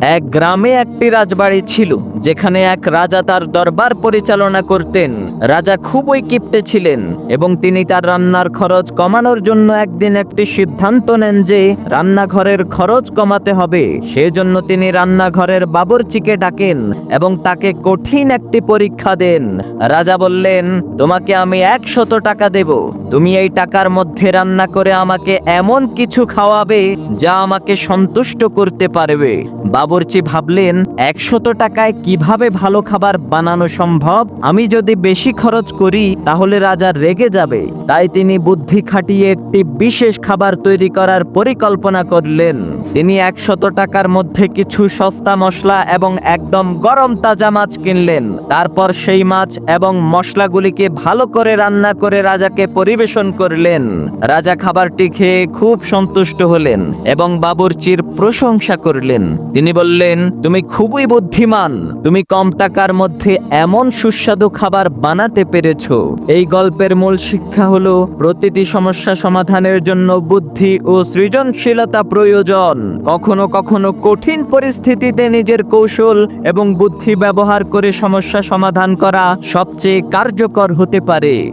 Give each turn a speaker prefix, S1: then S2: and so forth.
S1: এক গ্রামে একটি রাজবাড়ি ছিল। যেখানে এক রাজা তার দরবার পরিচালনা করতেন। রাজা খুবই কিপ্টে ছিলেন এবং তিনি তার রান্নার খরচ কমানোর জন্য একদিন একটি সিদ্ধান্ত নেন যে রান্নাঘরের খরচ কমাতে হবে। সেজন্য তিনি রান্নাঘরের বাবরচিকে ডাকেন এবং তাকে কঠিন একটি পরীক্ষা দেন। রাজা বললেন, তোমাকে আমি একশত টাকা দেব। তুমি এই টাকার মধ্যে রান্না করে আমাকে এমন কিছু খাওয়াবে যা আমাকে সন্তুষ্ট করতে পারবে। বাবরচি ভাবলেন, একশত টাকায় কীভাবে ভালো খাবার বানানো সম্ভব? আমি যদি বেশি খরচ করি, তাহলে রাজা রেগে যাবে। তাই তিনি বুদ্ধি খাটিয়ে একটি বিশেষ খাবার তৈরি করার পরিকল্পনা করলেন। তিনি একশত টাকার মধ্যে কিছু সস্তা মশলা এবং একদম গরম তাজা মাছ কিনলেন। তারপর সেই মাছ এবং মশলাগুলিকে ভালো করে রান্না করে রাজাকে পরিবেশন করলেন। রাজা খাবারটি খেয়ে খুব সন্তুষ্ট হলেন এবং বাবুর্চির প্রশংসা করলেন। তিনি বললেন, তুমি খুবই বুদ্ধিমান। তুমি কম টাকার মধ্যে এমন সুস্বাদু খাবার বানাতে পেরেছ। এই গল্পের মূল শিক্ষা হলো, প্রতিটি সমস্যা সমাধানের জন্য বুদ্ধি ও সৃজনশীলতা প্রয়োজন। কখনো কখনো কঠিন পরিস্থিতিতে নিজের কৌশল এবং বুদ্ধি ব্যবহার করে সমস্যা সমাধান করা সবচেয়ে কার্যকর হতে পারে।